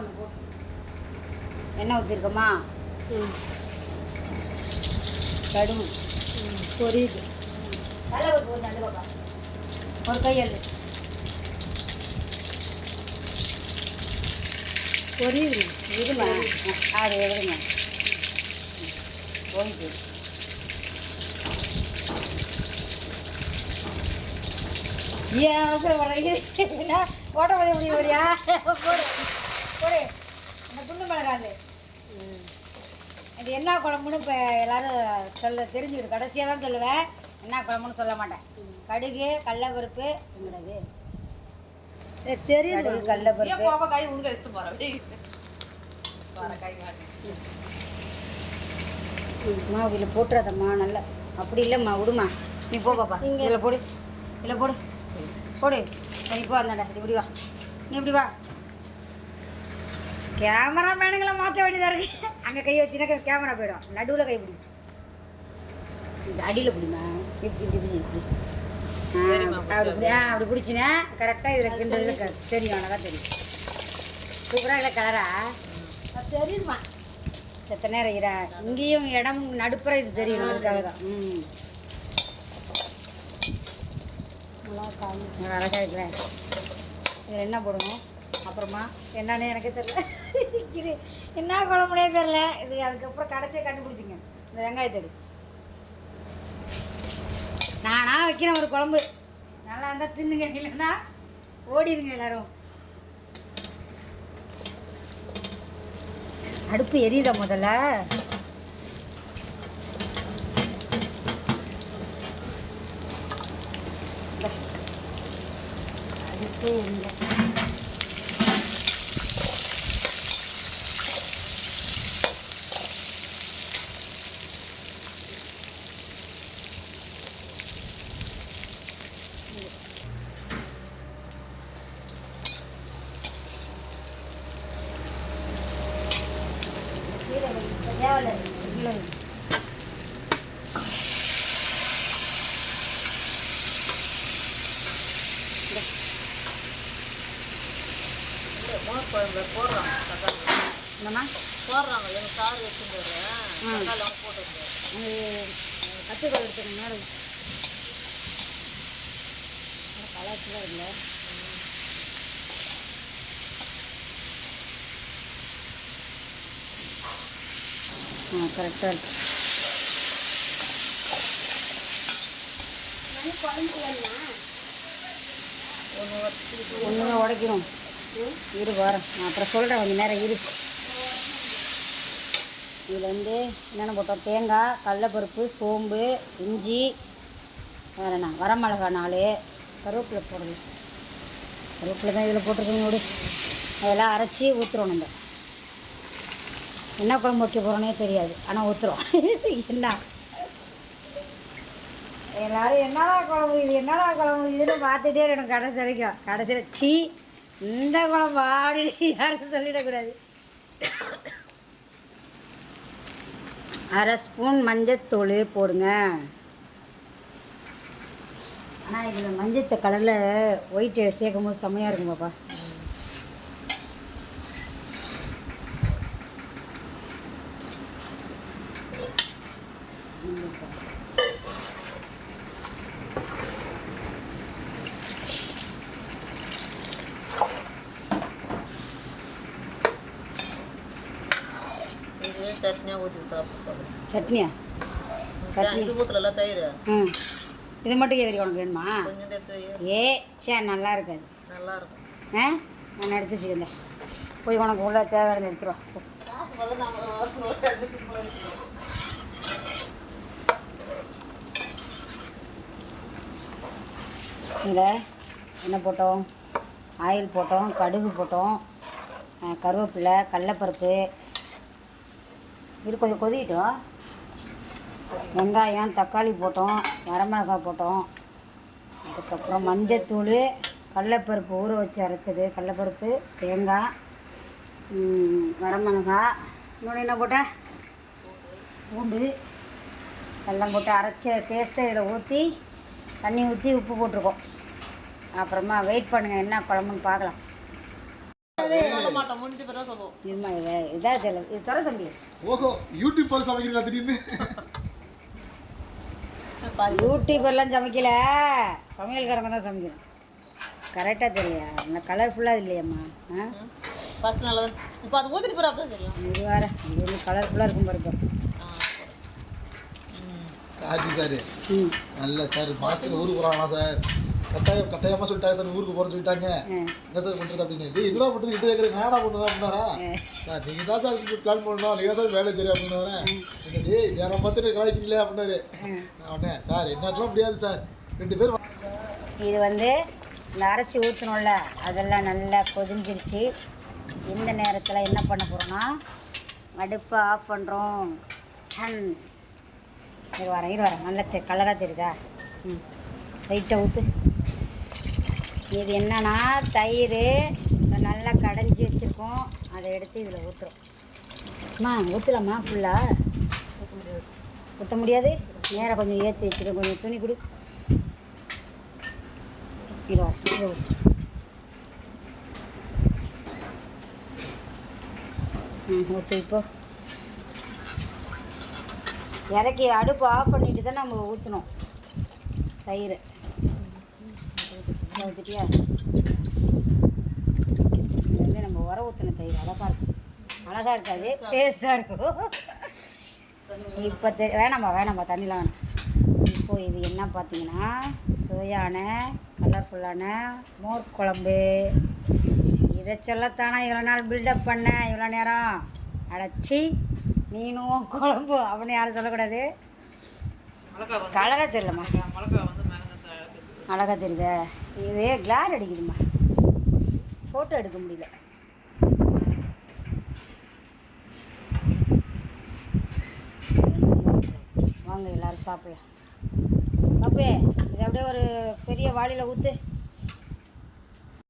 பண்ணு போ எண்ணெய் ஊற்றிருக்கோமா கடுகு பொரியுது. நல்ல ஒரு போது நல்ல பாப்பா. ஒரு கையெழு பொரியுது. இருமா அது எதுங்க போயிட்டு. ஏன் அவசரம் வர்றீங்க என்ன? ஓட்ட போய் முடிய வரியா போடு. போடு. அந்த குண்டு மிளகாது இது என்ன குழம்புன்னு இப்போ எல்லாரும் சொல்ல தெரிஞ்சுக்கிட்டு கடைசியாக தான் சொல்லுவேன். என்ன குழம்புன்னு சொல்ல மாட்டேன். கடுகு கடலப்பருப்பு என்னது தெரியுது. கடலப்பருப்பு. அம்மா இதில் போட்டுறாதம்மா நல்லா. அப்படி இல்லைம்மா விடுமா. நீ போ பாப்பா. இதில் போடு. இதில் போடு. போடு. சரி போ அந்தாண்டா இப்படி வா. நீ இப்படி வா. கேமரா மேனுங்களை மாற்ற வேண்டியதாக இருக்கு. அங்கே கை வச்சுனாக்க கேமரா போயிடும். நடுவில் கை பிடி இந்த அடியில் பிடிமா? இப்படி இப்படி இப்படி அப்படி பிடி. ஆ அப்படி பிடிச்சினா கரெக்டாக இதில் கிண்டது தெரியும். அழகாக தெரியும். சூப்பராக இல்லை கலரா தெரியுமா? செத்த நேரம் இரா இங்கேயும் இடம் நடுப்புற இது தெரியும். அதுக்காக தான். ம். அழகாக இருக்கிறேன் இதில் என்ன போடணும்? அப்புறமா என்னன்னு எனக்கே தெரியல. இது என்ன குழம்புனே தெரில இது அதுக்கப்புறம் கடைசியாக கண்டுபிடிச்சிங்க. இந்த வெங்காயத்தடி நானா வைக்கிறேன் ஒரு குழம்பு. நல்லா இருந்தால் தின்னுங்க. இல்லைன்னா ஓடிடுங்க எல்லாரும். அடுப்பு எரியுதா முதல்ல? அடுப்பு எரியல கீழே வை. தேவையில்ல. கீழே வை. மோர் குழம்புல போடுறாங்க தக்காளி என்னம்மா போடுறாங்க எங்கள் சாறு வச்சுட்டு போட்டு எடுத்துக்கணும் மேலே கலாச்சிலாம் இல்லை கரெக்டாக இருக்கு. ஒன்றுமே உடைக்கணும் இரு வரேன். நான் அப்புறம் சொல்கிறேன் கொஞ்சம் நேரம் இரு. இதில் வந்து என்னென்ன போட்டோம்? தேங்காய் கடலப்பருப்பு சோம்பு இஞ்சி வேறு என்ன? வரமிளகா நாலு கருவேப்பிலை போடுது கருவேப்பிலை தான் இதில் போட்டிருக்கோங்க விடு அதெல்லாம் அரைச்சி ஊற்றுறோம் நம்ம. என்ன குழம்பு வைக்க போகிறோன்னே தெரியாது. ஆனால் ஊற்றுறோம் என்ன? எல்லாரும் என்னடா குழம்பு? இது என்னடா குழம்பு? இதுன்னு பார்த்துட்டே இருக்கணும் கடைசி வரைக்கும். கடைசியில் சீ இந்த குழம்பு ஆடி யாருக்கும் சொல்லிடக்கூடாது. அரை ஸ்பூன் மஞ்சத்தூள் போடுங்க. ஆனால் இதில் மஞ்சத்த கலரில் ஒயிட் சேர்க்கும் போது செம்மையாக இருக்கும் பாப்பா இது சட்னியாக ஊற்றி சாப்பிட்டு சட்னியா? சட்னி. இது ஊற்றலாம் தயிர். ம். இது மட்டும் எதிரி உனக்கு வேணுமா? கொஞ்சம் எடுத்து ஏ சே நல்லா இருக்காது. நல்லா இருக்கும் ஆ? நான் எடுத்து வச்சுக்கிறேன் போய் உனக்கு உள்ள தேவையானது எடுத்துருவா போ. சாப்பிடும்போது நாங்கள் இதில் என்ன போட்டோம் ஆயில் போட்டோம் கடுகு போட்டோம் கருவேப்பிலை கடலப்பருப்பு இது கொஞ்சம் கொதிக்கிட்டோம் வெங்காயம் தக்காளி போட்டோம் வரமிளகாய் போட்டோம். அதுக்கப்புறம் மஞ்சத்தூள் கடலப்பருப்பு ஊற வச்சு அரைச்சது. கடலப்பருப்பு தேங்காய் வரமிளகாய். இன்னொன்று என்ன போட்டேன் பூண்டு. எல்லாம் போட்டு அரைச்ச பேஸ்ட்டை இதில் ஊற்றி தண்ணி ஊற்றி உப்பு போட்டிருக்கோம். அப்புறமா வெயிட் பண்ணுங்கள் என்ன குழம்புன்னு பார்க்கலாம். சொல்ல மாட்டோம் முடிஞ்ச பிறகு சொல்லுவோம். தெரியல இது தர தம்பி ஓஹோ யூடியூப் பார்த்து சமைக்கிறீங்களா திடீர்னு? யூடியூபர்லாம் சமைக்கல. சமையல்காரங்க தான் சமைக்கணும். கரெக்டாக தெரியல இந்த கலர்ஃபுல்லாக இல்லையம்மா ஆ? ஃபர்ஸ்ட் நல்லா இப்போ அது ஊற்றிட்டு போகிற அப்படியே தெரியும். இது வேறு இது வந்து கலர்ஃபுல்லாக இருக்கும் பாருப்பா கார்த்தி சார். நல்ல சார் மாஸ்டர் ஊருக்கு போகிறாங்களா சார். கட்டாயம் கட்டாயமாக சொல்லிட்டாங்க சார். ஊருக்கு போகிறேன்னு சொல்லிட்டாங்க. என்ன சார் பண்ணுறது அப்படின்னு இதெல்லாம் பண்ணுறது இது கேட்குறேன் நானா பண்ணுறதா அப்படின்னாரா? சார் நீங்கள் தான் சார் பிளான் பண்ணணும். நீங்கள் தான் சார் வேலை சரி அப்படின்னு டேய் நேரம் பார்த்துட்டு கலாய்க்கிறீங்களே அப்படின்னாரு. நான் உடனே சார் என்னாட்டெல்லாம் முடியாது சார். ரெண்டு பேரும் இது வந்து இந்த அரைச்சி ஊற்றணும்ல அதெல்லாம் நல்லா கொதிஞ்சிருச்சு. இந்த நேரத்தில் என்ன பண்ண போகிறோன்னா அடுப்பை ஆஃப் பண்ணுறோம் டன். இரு வரேன் இரு வரேன் நல்ல தெ கலராக தெரியுதா? ம். லைட்டாக ஊற்று இது என்னன்னா தயிர் நல்லா கடைஞ்சி வச்சுருக்கோம். அதை எடுத்து இதில் ஊற்றுறோம் அம்மா ஊற்றலாமா ஃபுல்லாக ஊற்ற முடியாது. நேராக கொஞ்சம் ஏற்றி வச்சுக்கோ கொஞ்சம் துணி கொடு. இரு ம் ஊற்று இப்போ. இறக்கி அடுப்பு ஆஃப் பண்ணிட்டு தான் நம்ம ஊற்றணும் தயிர். ஊற்றிட்டியா இது வந்து நம்ம உர ஊற்றின தயிர் அழகாக இருக்கும் அழகாக இருக்காது டேஸ்ட்டாக இருக்கும். இப்போ தெ வேணாம்மா வேணாம்மா தண்ணிலாம் வேணாம். இப்போ இது என்ன பார்த்தீங்கன்னா சுவையான கலர்ஃபுல்லான மோர் குழம்பு. இதை சொல்லத்தானே இவ்வளோ நாள் பில்டப் பண்ணேன் இவ்வளோ நேரம்? அடைச்சி நீனும் குழம்பு அப்படின்னு யாரும் சொல்லக்கூடாது. கலராக தெரியலம்மா. அழகாக தெரியுதா. இது கிளார் அடிக்குதும்மா. ஃபோட்டோ எடுக்க முடியல. வாங்க எல்லாரும் சாப்பிடலாம். அப்பே இது அப்படியே ஒரு பெரிய வாளியில் ஊற்று